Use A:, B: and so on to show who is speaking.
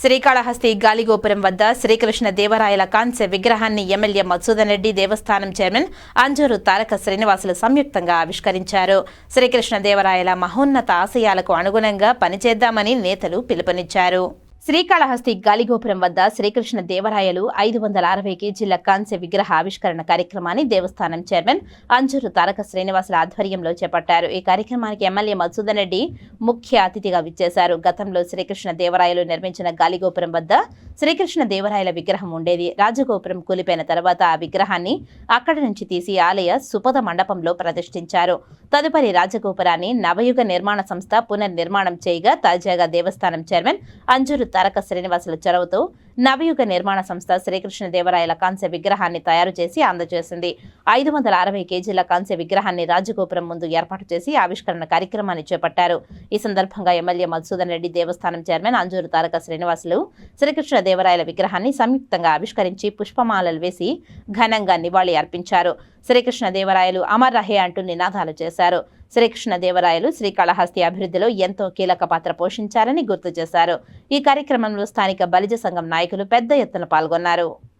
A: శ్రీకాళహస్తి గాలిగోపురం వద్ద శ్రీకృష్ణ దేవరాయల కాంస్య విగ్రహాన్ని ఎమ్మెల్యే మధుసూదన్ రెడ్డి దేవస్థానం చైర్మన్ అంజూరు తారక శ్రీనివాసులు సంయుక్తంగా ఆవిష్కరించారు. శ్రీకృష్ణ దేవరాయల మహోన్నత ఆశయాలకు అనుగుణంగా పనిచేద్దామని నేతలు పిలుపునిచ్చారు. శ్రీకాళహస్తి గాలిగోపురం వద్ద శ్రీకృష్ణ దేవరాయలు ఐదు వందల అరవై కేజీల కాంస్య విగ్రహ ఆవిష్కరణ కార్యక్రమాన్ని దేవస్థానం చైర్మన్ అంజూరు తారక శ్రీనివాసుల ఆధ్వర్యంలో చేపట్టారు. ఈ కార్యక్రమానికి ఎమ్మెల్యే మధుసూదన్ రెడ్డి ముఖ్య అతిథిగా విచ్చేశారు. గతంలో శ్రీకృష్ణ దేవరాయలు నిర్మించిన గాలిగోపురం వద్ద శ్రీకృష్ణ దేవరాయల విగ్రహం ఉండేది. రాజగోపురం కూలిపోయిన తర్వాత ఆ విగ్రహాన్ని అక్కడి నుంచి తీసి ఆలయ సుపద మండపంలో ప్రతిష్ఠించారు. తదుపరి రాజగోపురాన్ని నవయుగ నిర్మాణ సంస్థ పునర్నిర్మాణం చేయగా తాజాగా దేవస్థానం చైర్మన్ అంజూరు తారక శ్రీనివాసుల చొరవతో నవయుగ నిర్మాణ సంస్థ శ్రీకృష్ణ దేవరాయల కాంస్య విగ్రహాన్ని తయారు చేసి అందజేసింది. ఐదు వందల అరవై కేజీల కాంస్య విగ్రహాన్ని రాజగోపురం ముందు ఏర్పాటు చేసి ఆవిష్కరణ కార్యక్రమాన్ని చేపట్టారు. ఈ సందర్భంగా ఎమ్మెల్యే మధుసూదన్ రెడ్డి దేవస్థానం చైర్మన్ అంజూరు తారక శ్రీనివాసులు శ్రీకృష్ణ దేవరాయల విగ్రహాన్ని సంయుక్తంగా ఆవిష్కరించి పుష్పమాలలు వేసి ఘనంగా నివాళి అర్పించారు. శ్రీకృష్ణ దేవరాయలు అమర్ రహే అంటూ నినాదాలు చేశారు. శ్రీకృష్ణ దేవరాయలు శ్రీకాళహస్తి అభివృద్ధిలో ఎంతో కీలక పాత్ర పోషించారని గుర్తు చేశారు. ఈ కార్యక్రమంలో స్థానిక బలిజ సంఘం నాయకులు పెద్ద ఎత్తున పాల్గొన్నారు